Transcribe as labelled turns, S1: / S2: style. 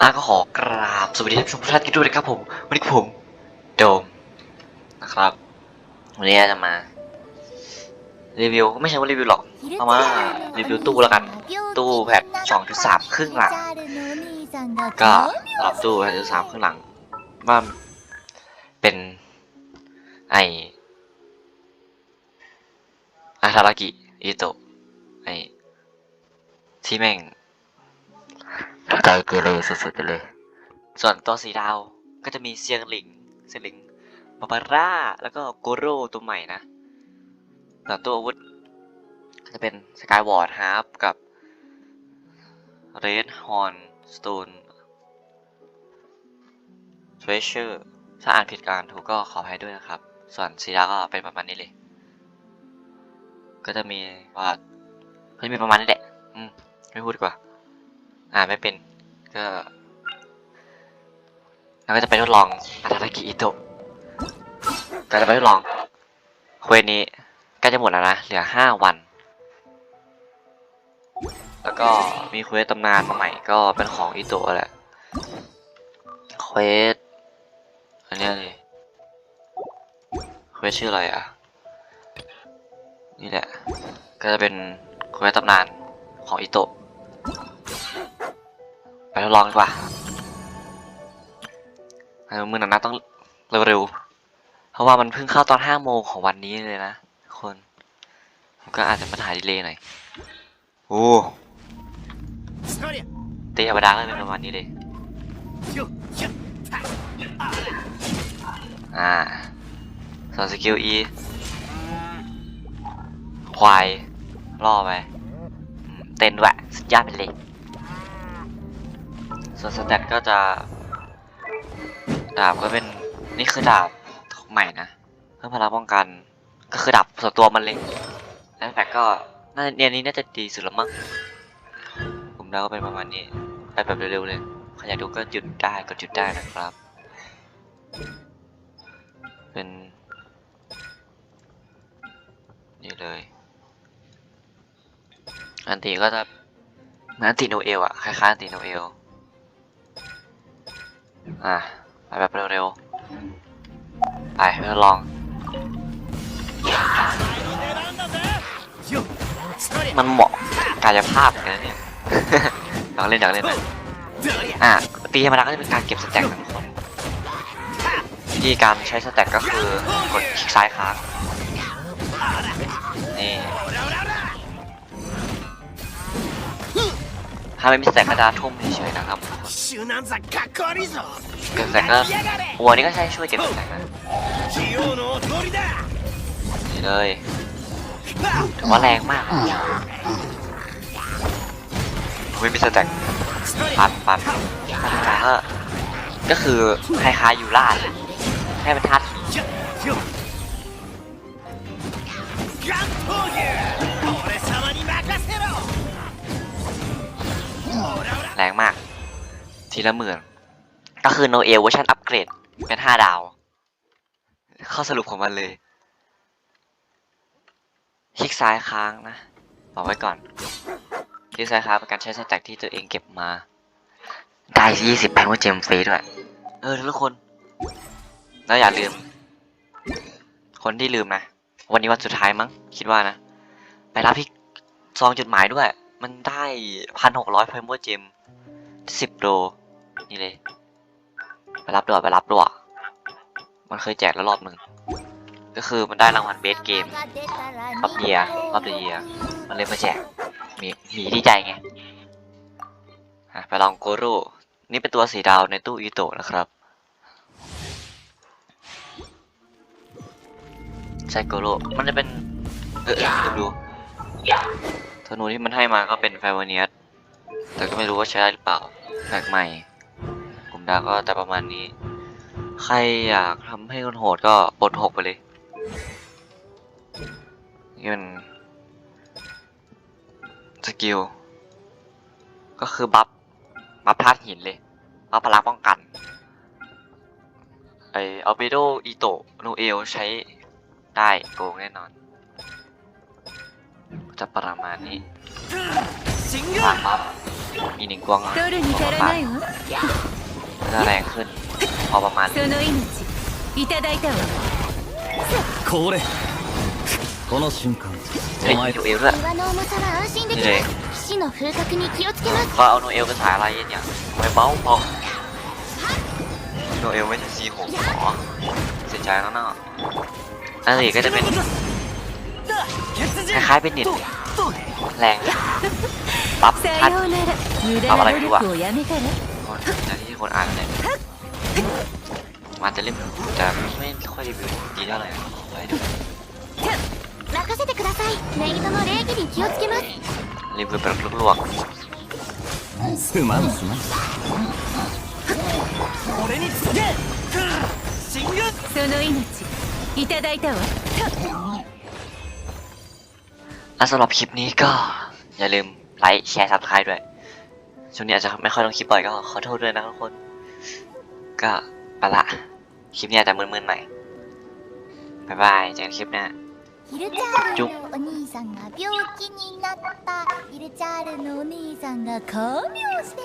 S1: อะก็ขอกราบสวัสดีท่านผู้ชมทุกท่านกันด้วยนะครับผมวันนี้ผมโดมนะครับวันนี้จะมารีวิวไม่ใช่ว่ารีวิวหรอกเอามารีวิวตู้แล้วกัน ตู้แพท2.3ครึ่งหลังก็สำหรับตู้แพท2.3ครึ่งหลังว่าเป็นไออาทารากิอิโตะไอที่แม่ง ใจเกเรสุดๆไปเลย ส่วนตัวสีดาวก็จะมีเซียงหลิงเซียงหลิงบาบาร่าแล้วก็โกโร่ตัวใหม่นะส่วนตัวอาวุธก็จะเป็นสกายวอร์ดฮาร์ปกับเรดฮอนสโตนเทรเชอร์ถ้าอ่านผิดการถูกก็ขออภัยด้วยนะครับ ส่วนสีดาวก็เป็นประมาณนี้เลย ก็จะมีว่าก็จะมีประมาณนี้แหละ อืม ไม่พูดดีกว่า อ่านไม่เป็น ก็แล้วก็จะไปทดลองอาทารากิอิโตะก็จะไปทดลองเควสนี้ใกล้จะหมดแล้วนะ เหลือห้าวัน แล้วก็มีเควสตำนานมาใหม่ก็เป็นของอิโตะแหละ เควสอันนี้เลยเควสชื่ออะไรอะ นี่แหละ ก็จะเป็นเควสตำนานของอิโตะ ไปทดลองดีกว่าเออมือหนักนะต้องเร็วๆ เพราะว่ามันเพิ่งเข้าตอนห้าโมงของวันนี้เลยนะคนก็อาจจะมาถ่ายดีเลยหน่อย โอ้ตีธรรมดาก็เป็นประมาณนี้เลยอ่าส่วนสกิล E ควายล่อไปเต้นแหวะสุดยอดไปเลย ส่วนสแตทก็จะ ดาบก็เป็นนี่คือดาบใหม่นะเพิ่มพลังป้องกัน ก็คือดาบส่วนตัวมันเลยแล้วแฟกก็น่าเนี่ยนี้น่าจะดีสุดแล้วมั้งผมเดาก็เป็นประมาณนี้ไปแบบเร็วๆเลยใครอยากดูก็หยุดได้ก็หยุดได้นะครับ เป็นนี่เลย อันตีก็จะเหมือนอันตีโนเอลอะคล้ายๆอันตีโนเอล อะไปแบบเร็วๆ ไปไปลอง มันเหมาะกายภาพเหมือนกันนะเนี่ยอยากเล่นอยากเล่นนะอะตีธรรมดาก็จะเป็นการเก็บสแต็กนะทุกคนวิธีการใช้สแต็กก็คือกดคลิกซ้ายค้างนี่ ถ้าไม่มีแสงกระดาษทุ่มเฉยๆนะครับเก็บแสงก็หัวนี้ก็ใช้ช่วยเก็บแสงนะนี่เลยถือว่าแรงมากไม่มีแต็กปัดปัดก็คือคล้ายๆยูร่าเลยให้มันทัด ทีละหมื่น ก็คือโนเอลเวอร์ชันอัปเกรดเป็นห้าดาว ข้อสรุปของมันเลย คลิกซ้ายค้างนะ บอกไว้ก่อน คลิกซ้ายค้างเป็นการใช้สแต็กที่ตัวเองเก็บมา ได้ยี่สิบแพงว่าเจมฟรีด้วย เออ ทุกคน แล้วอย่าลืม คนที่ลืมนะ วันนี้วันสุดท้ายมั้ง คิดว่านะ ไปรับที่ซองจดหมายด้วย มันได้พันหกร้อยเพมโมเจมสิบโด นี่เลย ไปรับด้วยไปรับด้วยมันเคยแจกแล้วรอบหนึ่งก็คือมันได้รางวัลเบสเกมรอบเยียรอบเยียมันเลยมาแจกมีมีดีใจไงไปลองโกโร่นี่เป็นตัวสีดาวในตู้อีโตะนะครับใช่โกโร่มันจะเป็นเออเออดูธนูที่มันให้มาก็เป็นไฟวาเนียสแต่ก็ไม่รู้ว่าใช้ได้หรือเปล่าแปลกใหม่ ดาก็จะประมาณนี้ ใครอยากทำให้คนโหดก็ปลดหกไปเลยนี่มันสกิล ก็คือบัฟบัฟพลาดหินเลยบัฟพลังป้องกัน ไออัลเบโดอิโตโนเอลใช้ได้โกงแน่นอน จะประมาณนี้ผ่านบัฟมีหนึ่งกวง
S2: อะ に足らないわ
S1: จะแรงขึ้น พอประมาณ
S2: その命いただいたわ
S3: これこの瞬間
S1: เฮ้ย
S3: お前
S1: โนเอลด้วย
S4: 岩の重さは安心でき
S1: いいね
S4: ます騎士の風格に気をつけます
S1: ก็เอาโนเอลไปสายอะไรเนี่ยไม่เบ้าพอโนเอลไม่ใช่ซีหกหรอเสียใจแล้วเนาะอันนี้ก็จะเป็น คล้ายๆเป็นเน็ตแรงปั๊บ
S2: さ
S1: ทัด
S2: ようなら無駄
S1: あまだ
S2: な努
S1: 行くわ
S2: 力をやめたら
S1: คนจาก ที่คนอ่านเนี่ยมันจะเล่นจะไม่ค่อยรีวิวดีเท่าไหร่ไว้ดู
S4: 任せてくださいネギトの礼儀に気をつけます
S1: รีวิวแบบลวก
S3: すまんすまん俺につけ進軍
S2: その命いただいたわ
S1: ๆและสำหรับคลิปนี้ก็อย่าลืมไลค์แชร์ซับสไครต์ด้วย ช่วงนี้อาจจะไม่ค่อยลงคลิปบ่อยก็ขอโทษด้วยนะทุกคน ก็ไปละ คลิปนี้อาจจะมึนๆหน่อยบ๊ายบายเจอกันคลิปหน้า
S4: ヒルチャールのお兄さんが病気になったヒルチャールのお兄さんが看病して